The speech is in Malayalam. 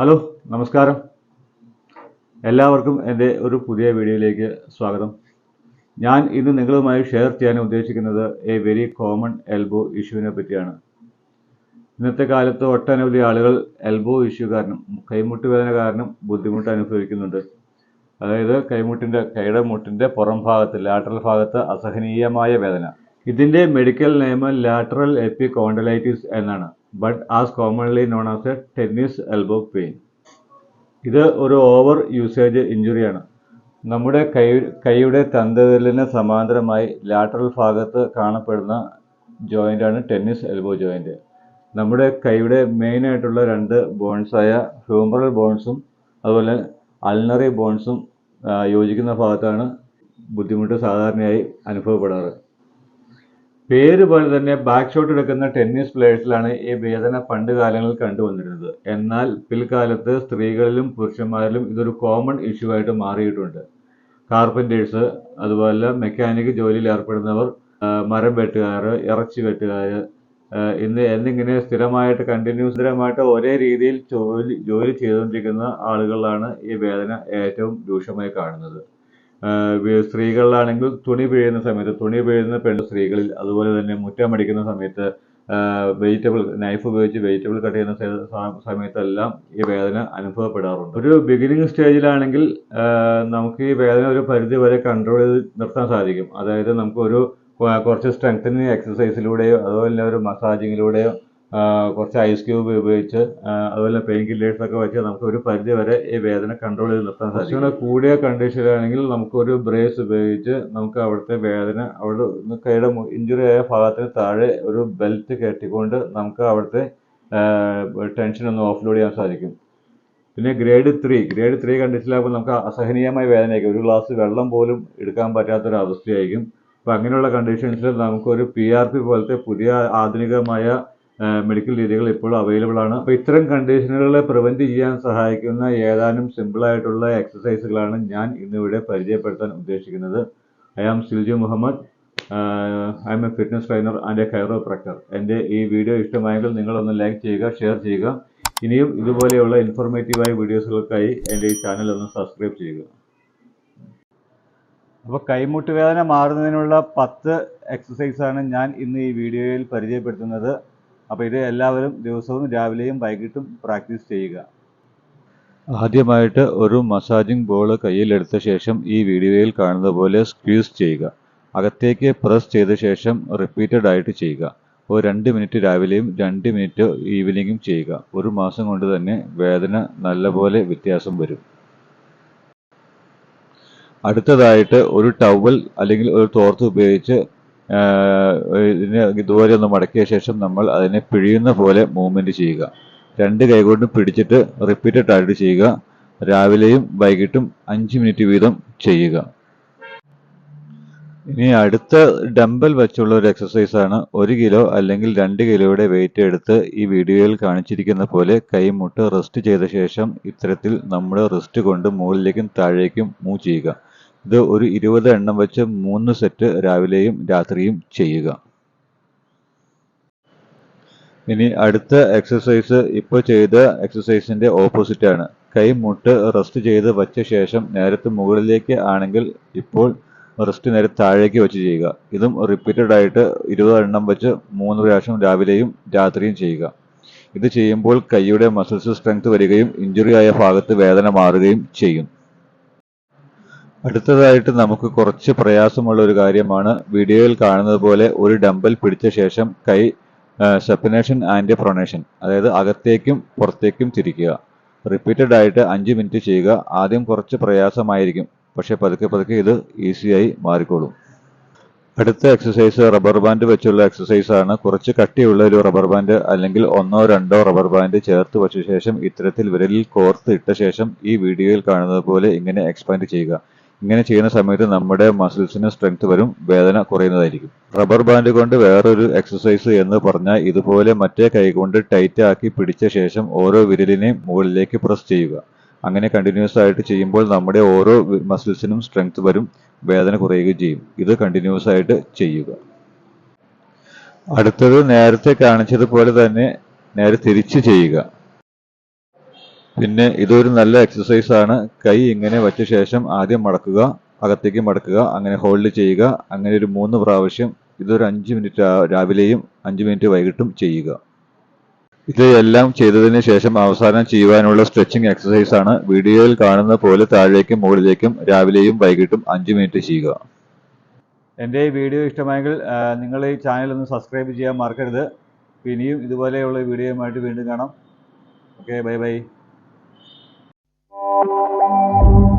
ഹലോ നമസ്കാരം. എല്ലാവർക്കും എന്റെ ഒരു പുതിയ വീഡിയോയിലേക്ക് സ്വാഗതം. ഞാൻ ഇന്ന് നിങ്ങളുമായി ഷെയർ ചെയ്യാൻ ഉദ്ദേശിക്കുന്നത് എ വെരി കോമൺ എൽബോ ഇഷ്യൂവിനെ പറ്റിയാണ്. ഇന്നത്തെ കാലത്ത് ഒട്ടനവധി ആളുകൾ എൽബോ ഇഷ്യൂ കാരണം കൈമുട്ട് വേദന കാരണം ബുദ്ധിമുട്ട് അനുഭവിക്കുന്നുണ്ട്. അതായത് കൈമുട്ടിന്റെ കൈയുടെ മുട്ടിന്റെ പുറം ഭാഗത്ത് ലാറ്ററൽ ഭാഗത്ത് അസഹനീയമായ വേദന. ഇതിന്റെ മെഡിക്കൽ നെയിം ലാറ്ററൽ എപ്പികോണ്ടലൈറ്റിസ് എന്നാണ്. But as commonly known as a tennis elbow pain ഇത് ഒരു ഓവർ യൂസേജ് ഇഞ്ചുറിയാണ് നമ്മുടെ കൈ കൈയുടെ തന്തവിരലിന് സമാന്തരമായി ലാറ്ററൽ ഭാഗത്ത് കാണപ്പെടുന്ന ജോയിന്റാണ് ടെന്നീസ് എൽബോ ജോയിന്റ് നമ്മുടെ കൈയുടെ മെയിൻ ആയിട്ടുള്ള രണ്ട് ബോൺസായ ഹ്യൂമറൽ ബോൺസും അതുപോലെ അൾണറി ബോൺസും യോജിക്കുന്ന ഭാഗത്താണ് ബുദ്ധിമുട്ട് സാധാരണയായി അനുഭവപ്പെടാറ്. പേര് പോലെ തന്നെ ബാക്ക് ഷോട്ട് എടുക്കുന്ന ടെന്നീസ് പ്ലേയേഴ്സിലാണ് ഈ വേദന പണ്ട് കാലങ്ങളിൽ കണ്ടുവന്നിരുന്നത് എന്നാൽ പിൽക്കാലത്ത് സ്ത്രീകളിലും പുരുഷന്മാരിലും ഇതൊരു കോമൺ ഇഷ്യൂ ആയിട്ട് മാറിയിട്ടുണ്ട്. കാർപ്പന്റേഴ്സ് അതുപോലെ മെക്കാനിക് ജോലിയിൽ ഏർപ്പെടുന്നവർ മരം വെട്ടുകാർ ഇറച്ചി വെട്ടുകാർ ഇന്ന് എന്നിങ്ങനെ സ്ഥിരമായിട്ട് കണ്ടിന്യൂസ് സ്ഥിരമായിട്ട് ഒരേ രീതിയിൽ ജോലി ജോലി ചെയ്തുകൊണ്ടിരിക്കുന്ന ആളുകളാണ് ഈ വേദന ഏറ്റവും രൂക്ഷമായി കാണുന്നത്. സ്ത്രീകളിലാണെങ്കിൽ തുണി പിഴുന്ന സമയത്ത് തുണി പിഴുന്ന പെൺ സ്ത്രീകളിൽ അതുപോലെ തന്നെ മുറ്റമടിക്കുന്ന സമയത്ത് വെജിറ്റബിൾ നൈഫ് ഉപയോഗിച്ച് വെജിറ്റബിൾ കട്ട് ചെയ്യുന്ന സമയത്തെല്ലാം ഈ വേദന അനുഭവപ്പെടാറുണ്ട്. ഒരു ബിഗിനിങ് സ്റ്റേജിലാണെങ്കിൽ നമുക്ക് ഈ വേദന ഒരു പരിധി വരെ കൺട്രോൾ ചെയ്ത് നിർത്താൻ സാധിക്കും. അതായത് നമുക്കൊരു കുറച്ച് സ്ട്രെങ്തനിങ് എക്സസൈസിലൂടെയോ അതുപോലെ ഒരു മസാജിങ്ങിലൂടെയോ കുറച്ച് ഐസ് ക്യൂബ് ഉപയോഗിച്ച് അതുപോലെ പെയിൻ കില്ലേഴ്സ് ഒക്കെ വെച്ച് നമുക്ക് ഒരു പരിധി വരെ ഈ വേദന കൺട്രോൾ ചെയ്ത് നിർത്താൻ സാധിക്കും. കൂടിയ കണ്ടീഷനിലാണെങ്കിൽ നമുക്കൊരു ബ്രേസ് ഉപയോഗിച്ച് നമുക്ക് അവിടുത്തെ വേദന അവിടെ കൈയുടെ ഇഞ്ചുറി ആയ ഭാഗത്തിന് താഴെ ഒരു ബെൽറ്റ് കെട്ടിക്കൊണ്ട് നമുക്ക് അവിടുത്തെ ടെൻഷൻ ഒന്ന് ഓഫ്ലോഡ് ചെയ്യാൻ സാധിക്കും. പിന്നെ ഗ്രേഡ് ത്രീ ഗ്രേഡ് ത്രീ കണ്ടീഷനിലാകുമ്പോൾ നമുക്ക് അസഹനീയമായ വേദനയായിരിക്കും. ഒരു ഗ്ലാസ് വെള്ളം പോലും എടുക്കാൻ പറ്റാത്തൊരു അവസ്ഥയായിരിക്കും. അപ്പോൾ അങ്ങനെയുള്ള കണ്ടീഷൻസിൽ നമുക്കൊരു പി ആർ പി പോലത്തെ പുതിയ ആധുനികമായ മെഡിക്കൽ രീതികൾ ഇപ്പോൾ അവൈലബിൾ ആണ്. അപ്പോൾ ഇത്തരം കണ്ടീഷനുകളെ പ്രിവെന്റ് ചെയ്യാൻ സഹായിക്കുന്ന ഏതാനും സിമ്പിളായിട്ടുള്ള എക്സസൈസുകളാണ് ഞാൻ ഇന്നിവിടെ പരിചയപ്പെടുത്താൻ ഉദ്ദേശിക്കുന്നത്. I am Silju Muhammad I am a fitness trainer and a chiropractor എന്റെ ഈ വീഡിയോ ഇഷ്ടമായെങ്കിൽ നിങ്ങളൊന്ന് ലൈക്ക് ചെയ്യുക ഷെയർ ചെയ്യുക. ഇനിയും ഇതുപോലെയുള്ള ഇൻഫോർമേറ്റീവായ വീഡിയോസുകൾക്കായി എന്റെ ഈ ചാനൽ ഒന്ന് സബ്സ്ക്രൈബ് ചെയ്യുക. അപ്പോൾ കൈമുട്ട് വേദന മാറുന്നതിനുള്ള പത്ത് എക്സസൈസാണ് ഞാൻ ഇന്ന് ഈ വീഡിയോയിൽ പരിചയപ്പെടുത്തുന്നത്. അപ്പോൾ ഇത് എല്ലാവരും ദിവസവും രാവിലെയും വൈകിട്ടും പ്രാക്ടീസ് ചെയ്യുക. ആദ്യമായിട്ട് ഒരു മസാജിംഗ് ബോൾ കയ്യിലെടുത്ത ശേഷം ഈ വീഡിയോയിൽ കാണുന്ന പോലെ സ്ക്വീസ് ചെയ്യുക. അകത്തേക്ക് പ്രസ് ചെയ്ത ശേഷം റിപ്പീറ്റഡ് ആയിട്ട് ചെയ്യുക. ഒരു രണ്ട് മിനിറ്റ് രാവിലെയും രണ്ട് മിനിറ്റ് ഈവനിങ്ങും ചെയ്യുക. ഒരു മാസം കൊണ്ട് തന്നെ വേദന നല്ലപോലെ വ്യത്യാസം വരും. അടുത്തതായിട്ട് ഒരു ടവൽ അല്ലെങ്കിൽ ഒരു തോർത്ത് ഉപയോഗിച്ച് ഇതിനെ ഇതുപോലെ ഒന്ന് മടക്കിയ ശേഷം നമ്മൾ അതിനെ പിഴിയുന്ന പോലെ മൂവ്മെന്റ് ചെയ്യുക. രണ്ട് കൈകൊണ്ടും പിടിച്ചിട്ട് റിപ്പീറ്റഡ് ആയിട്ട് ചെയ്യുക. രാവിലെയും വൈകിട്ടും അഞ്ച് മിനിറ്റ് വീതം ചെയ്യുക. ഇനി അടുത്ത ഡംബൽ വെച്ചുള്ള ഒരു എക്സസൈസ് ആണ് ഒരു കിലോ അല്ലെങ്കിൽ രണ്ട് കിലോയുടെ വെയിറ്റ് എടുത്ത് ഈ വീഡിയോയിൽ കാണിച്ചിരിക്കുന്ന പോലെ കൈമുട്ട് റെസ്റ്റ് ചെയ്ത ശേഷം ഇത്തരത്തിൽ നമ്മുടെ റെസ്റ്റ് കൊണ്ട് മുകളിലേക്കും താഴേക്കും മൂവ് ചെയ്യുക. ഇത് ഒരു ഇരുപത് എണ്ണം വെച്ച് മൂന്ന് സെറ്റ് രാവിലെയും രാത്രിയും ചെയ്യുക. ഇനി അടുത്ത എക്സസൈസ് ഇപ്പോൾ ചെയ്ത എക്സസൈസിന്റെ ഓപ്പോസിറ്റ് ആണ്. കൈ മുട്ട് റെസ്റ്റ് ചെയ്ത് വച്ച ശേഷം നേരത്തെ മുകളിലേക്ക് ആണെങ്കിൽ ഇപ്പോൾ റെസ്റ്റ് നേരെ താഴേക്ക് വെച്ച് ചെയ്യുക. ഇതും റിപ്പീറ്റഡ് ആയിട്ട് ഇരുപത് എണ്ണം വെച്ച് മൂന്ന് പ്രാവശ്യം രാവിലെയും രാത്രിയും ചെയ്യുക. ഇത് ചെയ്യുമ്പോൾ കൈയുടെ മസിൽസ് സ്ട്രെങ്ത് വരികയും ഇഞ്ചുറി ആയ ഭാഗത്ത് വേദന മാറുകയും ചെയ്യും. അടുത്തതായിട്ട് നമുക്ക് കുറച്ച് പ്രയാസമുള്ള ഒരു കാര്യമാണ്. വീഡിയോയിൽ കാണുന്നത് പോലെ ഒരു ഡമ്പൽ പിടിച്ച ശേഷം കൈ സെപ്പനേഷൻ ആൻഡ് പ്രൊണേഷൻ അതായത് അകത്തേക്കും പുറത്തേക്കും തിരിക്കുക. റിപ്പീറ്റഡ് ആയിട്ട് അഞ്ച് മിനിറ്റ് ചെയ്യുക. ആദ്യം കുറച്ച് പ്രയാസമായിരിക്കും. പക്ഷെ പതുക്കെ പതുക്കെ ഇത് ഈസിയായി മാറിക്കോളും. അടുത്ത എക്സസൈസ് റബ്ബർ ബാൻഡ് വെച്ചുള്ള എക്സസൈസ് ആണ്. കുറച്ച് കട്ടിയുള്ള ഒരു റബ്ബർ ബാൻഡ് അല്ലെങ്കിൽ ഒന്നോ രണ്ടോ റബ്ബർ ബാൻഡ് ചേർത്ത് വെച്ച ശേഷം ഇത്തരത്തിൽ വിരലിൽ കോർത്ത് ഇട്ട ശേഷം ഈ വീഡിയോയിൽ കാണുന്നത് പോലെ ഇങ്ങനെ എക്സ്പാൻഡ് ചെയ്യുക. ഇങ്ങനെ ചെയ്യുന്ന സമയത്ത് നമ്മുടെ മസിൽസിന് സ്ട്രെങ്ത് വരും വേദന കുറയുന്നതായിരിക്കും. റബ്ബർ ബാൻഡ് കൊണ്ട് വേറൊരു എക്സസൈസ് എന്ന് പറഞ്ഞാൽ ഇതുപോലെ മറ്റേ കൈ കൊണ്ട് ടൈറ്റ് ആക്കി പിടിച്ച ശേഷം ഓരോ വിരലിനെയും മുകളിലേക്ക് പ്രസ് ചെയ്യുക. അങ്ങനെ കണ്ടിന്യൂസ് ആയിട്ട് ചെയ്യുമ്പോൾ നമ്മുടെ ഓരോ മസിൽസിനും സ്ട്രെങ്ത് വരും വേദന കുറയുകയും ചെയ്യും. ഇത് കണ്ടിന്യൂസ് ആയിട്ട് ചെയ്യുക. അടുത്തത് നേരത്തെ കാണിച്ചതുപോലെ തന്നെ നേരെ തിരിച്ച് ചെയ്യുക. പിന്നെ ഇതൊരു നല്ല എക്സസൈസ് ആണ്. കൈ ഇങ്ങനെ വച്ച ശേഷം ആദ്യം മടക്കുക അകത്തേക്ക് മടക്കുക അങ്ങനെ ഹോൾഡ് ചെയ്യുക അങ്ങനെ ഒരു മൂന്ന് പ്രാവശ്യം ഇതൊരു അഞ്ച് മിനിറ്റ് രാവിലെയും അഞ്ച് മിനിറ്റ് വൈകിട്ടും ചെയ്യുക. ഇത് എല്ലാം ചെയ്തതിന് ശേഷം അവസാനം ചെയ്യുവാനുള്ള സ്ട്രെച്ചിങ് എക്സസൈസ് ആണ്. വീഡിയോയിൽ കാണുന്ന പോലെ താഴേക്കും മുകളിലേക്കും രാവിലെയും വൈകിട്ടും അഞ്ച് മിനിറ്റ് ചെയ്യുക. എന്റെ ഈ വീഡിയോ ഇഷ്ടമായെങ്കിൽ നിങ്ങൾ ഈ ചാനൽ ഒന്ന് സബ്സ്ക്രൈബ് ചെയ്യാൻ മറക്കരുത്. ഇനിയും ഇതുപോലെയുള്ള വീഡിയോയുമായിട്ട് വീണ്ടും കാണാം. Okay bye bye thank you